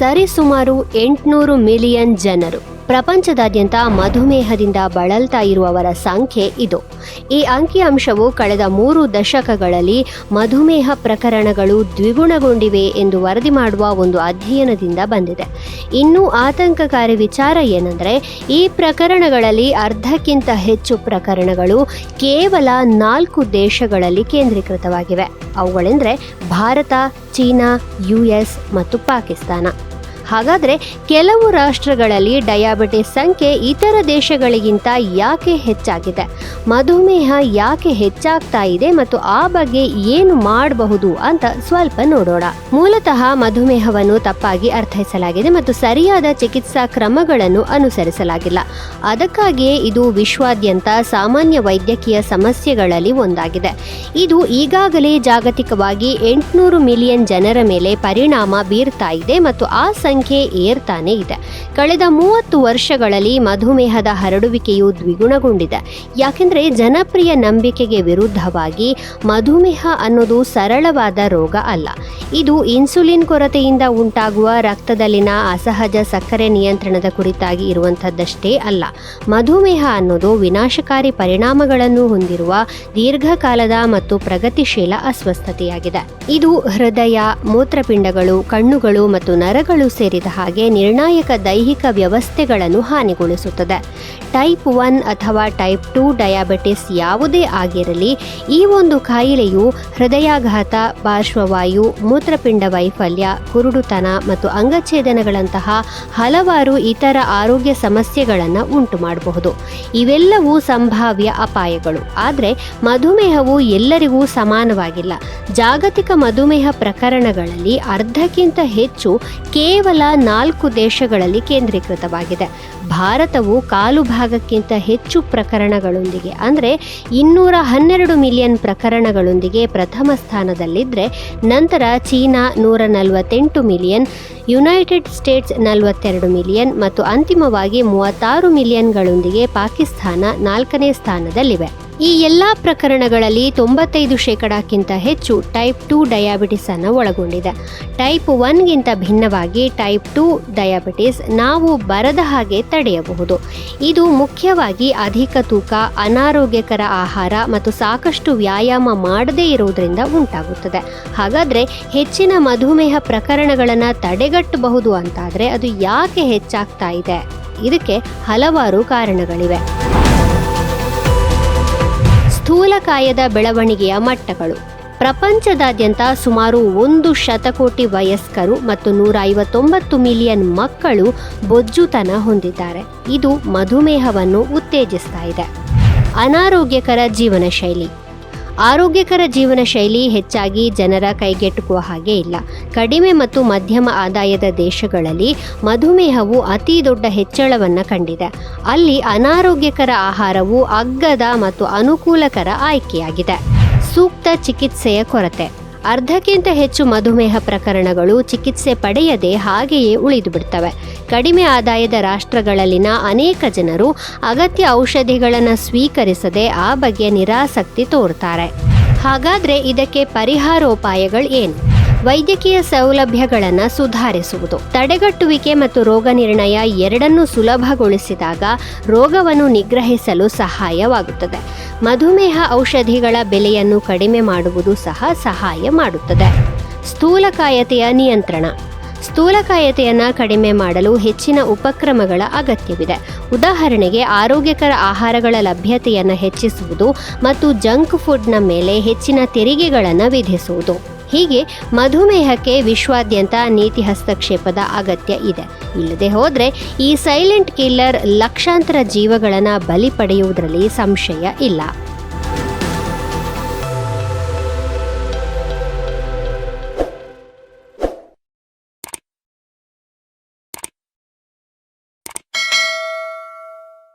ಸರಿಸುಮಾರು ಎಂಟುನೂರು ಮಿಲಿಯನ್ ಜನರು. ಪ್ರಪಂಚದಾದ್ಯಂತ ಮಧುಮೇಹದಿಂದ ಬಳಲ್ತಾ ಇರುವವರ ಸಂಖ್ಯೆ ಇದು. ಈ ಅಂಕಿಅಂಶವು ಕಳೆದ ಮೂರು ದಶಕಗಳಲ್ಲಿ ಮಧುಮೇಹ ಪ್ರಕರಣಗಳು ದ್ವಿಗುಣಗೊಂಡಿವೆ ಎಂದು ವರದಿ ಮಾಡುವ ಒಂದು ಅಧ್ಯಯನದಿಂದ ಬಂದಿದೆ. ಇನ್ನೂ ಆತಂಕಕಾರಿ ವಿಚಾರ ಏನಂದರೆ, ಈ ಪ್ರಕರಣಗಳಲ್ಲಿ ಅರ್ಧಕ್ಕಿಂತ ಹೆಚ್ಚು ಪ್ರಕರಣಗಳು ಕೇವಲ ನಾಲ್ಕು ದೇಶಗಳಲ್ಲಿ ಕೇಂದ್ರೀಕೃತವಾಗಿವೆ. ಅವುಗಳೆಂದರೆ, ಭಾರತ, ಚೀನಾ ಯುಎಸ್ ಮತ್ತು ಪಾಕಿಸ್ತಾನ. ಹಾಗಾದರೆ ಕೆಲವು ರಾಷ್ಟ್ರಗಳಲ್ಲಿ ಡಯಾಬಿಟಿಸ್ ಸಂಖ್ಯೆ ಇತರ ದೇಶಗಳಿಗಿಂತ ಯಾಕೆ ಹೆಚ್ಚಾಗಿದೆ? ಮಧುಮೇಹ ಯಾಕೆ ಹೆಚ್ಚಾಗ್ತಾ ಇದೆ ಮತ್ತು ಆ ಬಗ್ಗೆ ಏನು ಮಾಡಬಹುದು ಅಂತ ಸ್ವಲ್ಪ ನೋಡೋಣ. ಮೂಲತಃ ಮಧುಮೇಹವನ್ನು ತಪ್ಪಾಗಿ ಅರ್ಥೈಸಲಾಗಿದೆ ಮತ್ತು ಸರಿಯಾದ ಚಿಕಿತ್ಸಾ ಕ್ರಮಗಳನ್ನು ಅನುಸರಿಸಲಾಗಿಲ್ಲ. ಅದಕ್ಕಾಗಿಯೇ ಇದು ವಿಶ್ವಾದ್ಯಂತ ಸಾಮಾನ್ಯ ವೈದ್ಯಕೀಯ ಸಮಸ್ಯೆಗಳಲ್ಲಿ ಒಂದಾಗಿದೆ. ಇದು ಈಗಾಗಲೇ ಜಾಗತಿಕವಾಗಿ ಎಂಟುನೂರು ಮಿಲಿಯನ್ ಜನರ ಮೇಲೆ ಪರಿಣಾಮ ಬೀರ್ತಾ ಇದೆ ಮತ್ತು ಆ ಸಂಖ್ಯೆ ಏರ್ತಾನೆ ಇದೆ. ಕಳೆದ ಮೂವತ್ತು ವರ್ಷಗಳಲ್ಲಿ ಮಧುಮೇಹದ ಹರಡುವಿಕೆಯು ದ್ವಿಗುಣಗೊಂಡಿದೆ. ಯಾಕೆಂದರೆ ಜನಪ್ರಿಯ ನಂಬಿಕೆಗೆ ವಿರುದ್ಧವಾಗಿ ಮಧುಮೇಹ ಅನ್ನೋದು ಸರಳವಾದ ರೋಗ ಅಲ್ಲ. ಇದು ಇನ್ಸುಲಿನ್ ಕೊರತೆಯಿಂದ ಉಂಟಾಗುವ ರಕ್ತದಲ್ಲಿನ ಅಸಹಜ ಸಕ್ಕರೆ ನಿಯಂತ್ರಣದ ಕುರಿತಾಗಿ ಇರುವಂಥದ್ದಷ್ಟೇ ಅಲ್ಲ. ಮಧುಮೇಹ ಅನ್ನೋದು ವಿನಾಶಕಾರಿ ಪರಿಣಾಮಗಳನ್ನು ಹೊಂದಿರುವ ದೀರ್ಘಕಾಲದ ಮತ್ತು ಪ್ರಗತಿಶೀಲ ಅಸ್ವಸ್ಥತೆಯಾಗಿದೆ. ಇದು ಹೃದಯ, ಮೂತ್ರಪಿಂಡಗಳು, ಕಣ್ಣುಗಳು ಮತ್ತು ನರಗಳು ಸೇರಿದ ಹಾಗೆ ನಿರ್ಣಾಯಕ ದೈಹಿಕ ವ್ಯವಸ್ಥೆಗಳನ್ನು ಹಾನಿಗೊಳಿಸುತ್ತದೆ. ಟೈಪ್ ಒನ್ ಅಥವಾ ಟೈಪ್ ಟು ಡಯಾಬಿಟಿಸ್ ಯಾವುದೇ ಆಗಿರಲಿ, ಈ ಒಂದು ಕಾಯಿಲೆಯು ಹೃದಯಾಘಾತ, ಪಾರ್ಶ್ವವಾಯು, ಮೂತ್ರಪಿಂಡ ವೈಫಲ್ಯ, ಕುರುಡುತನ ಮತ್ತು ಅಂಗಛೇದನಗಳಂತಹ ಹಲವಾರು ಇತರ ಆರೋಗ್ಯ ಸಮಸ್ಯೆಗಳನ್ನು ಉಂಟು ಮಾಡಬಹುದು ಇವೆಲ್ಲವೂ ಸಂಭಾವ್ಯ ಅಪಾಯಗಳು. ಆದರೆ ಮಧುಮೇಹವು ಎಲ್ಲರಿಗೂ ಸಮಾನವಾಗಿಲ್ಲ. ಜಾಗತಿಕ ಮಧುಮೇಹ ಪ್ರಕರಣಗಳಲ್ಲಿ ಅರ್ಧಕ್ಕಿಂತ ಹೆಚ್ಚು ಕೇವಲ ನಾಲ್ಕು ದೇಶಗಳಲ್ಲಿ ಕೇಂದ್ರೀಕೃತವಾಗಿದೆ. ಭಾರತವು ಕಾಲು ಭಾಗಕ್ಕಿಂತ ಹೆಚ್ಚು ಪ್ರಕರಣಗಳೊಂದಿಗೆ, ಅಂದರೆ ಇನ್ನೂರ ಹನ್ನೆರಡು ಮಿಲಿಯನ್ ಪ್ರಕರಣಗಳೊಂದಿಗೆ ಪ್ರಥಮ ಸ್ಥಾನದಲ್ಲಿದ್ದರೆ ನಂತರ ಚೀನಾ ನೂರ ನಲವತ್ತೆಂಟು ಮಿಲಿಯನ್, ಯುನೈಟೆಡ್ ಸ್ಟೇಟ್ಸ್ ನಲವತ್ತೆರಡು ಮಿಲಿಯನ್ ಮತ್ತು ಅಂತಿಮವಾಗಿ ಮೂವತ್ತಾರು ಮಿಲಿಯನ್ಗಳೊಂದಿಗೆ ಪಾಕಿಸ್ತಾನ ನಾಲ್ಕನೇ ಸ್ಥಾನದಲ್ಲಿವೆ. ಈ ಎಲ್ಲ ಪ್ರಕರಣಗಳಲ್ಲಿ ತೊಂಬತ್ತೈದು ಶೇಕಡಕ್ಕಿಂತ ಹೆಚ್ಚು ಟೈಪ್ ಟು ಡಯಾಬಿಟಿಸ್ ಅನ್ನು ಒಳಗೊಂಡಿದೆ. ಟೈಪ್ ಒನ್ಗಿಂತ ಭಿನ್ನವಾಗಿ ಟೈಪ್ ಟು ಡಯಾಬಿಟಿಸ್ ನಾವು ಬರದ ಹಾಗೆ ತಡೆಯಬಹುದು. ಇದು ಮುಖ್ಯವಾಗಿ ಅಧಿಕ ತೂಕ, ಅನಾರೋಗ್ಯಕರ ಆಹಾರ ಮತ್ತು ಸಾಕಷ್ಟು ವ್ಯಾಯಾಮ ಮಾಡದೇ ಇರುವುದರಿಂದ ಉಂಟಾಗುತ್ತದೆ. ಹಾಗಾದರೆ ಹೆಚ್ಚಿನ ಮಧುಮೇಹ ಪ್ರಕರಣಗಳನ್ನು ತಡೆಗಟ್ಟಬಹುದು ಅಂತಾದರೆ ಅದು ಯಾಕೆ ಹೆಚ್ಚಾಗ್ತಾ ಇದೆ? ಇದಕ್ಕೆ ಹಲವಾರು ಕಾರಣಗಳಿವೆ. ಸ್ಥೂಲಕಾಯದ ಬೆಳವಣಿಗೆಯ ಮಟ್ಟಗಳು. ಪ್ರಪಂಚದಾದ್ಯಂತ ಸುಮಾರು ಒಂದು ಶತಕೋಟಿ ವಯಸ್ಕರು ಮತ್ತು ನೂರ ಐವತ್ತೊಂಬತ್ತು ಮಿಲಿಯನ್ ಮಕ್ಕಳು ಬೊಜ್ಜುತನ ಹೊಂದಿದ್ದಾರೆ. ಇದು ಮಧುಮೇಹವನ್ನು ಉತ್ತೇಜಿಸ್ತಾ ಇದೆ. ಅನಾರೋಗ್ಯಕರ ಜೀವನ ಶೈಲಿ ಆರೋಗ್ಯಕರ ಜೀವನ ಶೈಲಿ ಹೆಚ್ಚಾಗಿ ಜನರ ಕೈಗೆಟುಕುವ ಹಾಗೆ ಇಲ್ಲ. ಕಡಿಮೆ ಮತ್ತು ಮಧ್ಯಮ ಆದಾಯದ ದೇಶಗಳಲ್ಲಿ ಮಧುಮೇಹವು ಅತಿ ದೊಡ್ಡ ಹೆಚ್ಚಳವನ್ನು ಕಂಡಿದೆ. ಅಲ್ಲಿ ಅನಾರೋಗ್ಯಕರ ಆಹಾರವು ಅಗ್ಗದ ಮತ್ತು ಅನುಕೂಲಕರ ಆಯ್ಕೆಯಾಗಿದೆ. ಸೂಕ್ತ ಚಿಕಿತ್ಸೆಯ ಕೊರತೆ. ಅರ್ಧಕ್ಕಿಂತ ಹೆಚ್ಚು ಮಧುಮೇಹ ಪ್ರಕರಣಗಳು ಚಿಕಿತ್ಸೆ ಪಡೆಯದೆ ಹಾಗೆಯೇ ಉಳಿದು ಬಿಡ್ತವೆ. ಕಡಿಮೆ ಆದಾಯದ ರಾಷ್ಟ್ರಗಳಲ್ಲಿನ ಅನೇಕ ಜನರು ಅಗತ್ಯ ಔಷಧಿಗಳನ್ನು ಸ್ವೀಕರಿಸದೆ ಆ ಬಗ್ಗೆ ನಿರಾಸಕ್ತಿ ತೋರ್ತಾರೆ ಹಾಗಾದರೆ ಇದಕ್ಕೆ ಪರಿಹಾರೋಪಾಯಗಳು ಏನು? ವೈದ್ಯಕೀಯ ಸೌಲಭ್ಯಗಳನ್ನು ಸುಧಾರಿಸುವುದು. ತಡೆಗಟ್ಟುವಿಕೆ ಮತ್ತು ರೋಗ ನಿರ್ಣಯ ಎರಡನ್ನೂ ಸುಲಭಗೊಳಿಸಿದಾಗ ರೋಗವನ್ನು ನಿಗ್ರಹಿಸಲು ಸಹಾಯವಾಗುತ್ತದೆ. ಮಧುಮೇಹ ಔಷಧಿಗಳ ಬೆಲೆಯನ್ನು ಕಡಿಮೆ ಮಾಡುವುದು ಸಹ ಸಹಾಯ ಮಾಡುತ್ತದೆ. ಸ್ಥೂಲಕಾಯತೆಯ ನಿಯಂತ್ರಣ. ಸ್ಥೂಲಕಾಯತೆಯನ್ನು ಕಡಿಮೆ ಮಾಡಲು ಹೆಚ್ಚಿನ ಉಪಕ್ರಮಗಳ ಅಗತ್ಯವಿದೆ. ಉದಾಹರಣೆಗೆ ಆರೋಗ್ಯಕರ ಆಹಾರಗಳ ಲಭ್ಯತೆಯನ್ನು ಹೆಚ್ಚಿಸುವುದು ಮತ್ತು ಜಂಕ್ ಫುಡ್ನ ಮೇಲೆ ಹೆಚ್ಚಿನ ತೆರಿಗೆಗಳನ್ನು ವಿಧಿಸುವುದು. ಹೀಗೆ ಮಧುಮೇಹಕ್ಕೆ ವಿಶ್ವಾದ್ಯಂತ ನೀತಿ ಹಸ್ತಕ್ಷೇಪದ ಅಗತ್ಯ ಇದೆ. ಇಲ್ಲದೆ ಹೋದರೆ ಈ ಸೈಲೆಂಟ್ ಕಿಲ್ಲರ್ ಲಕ್ಷಾಂತರ ಜೀವಗಳನ್ನು ಬಲಿ ಪಡೆಯುವುದರಲ್ಲಿ ಸಂಶಯ ಇಲ್ಲ.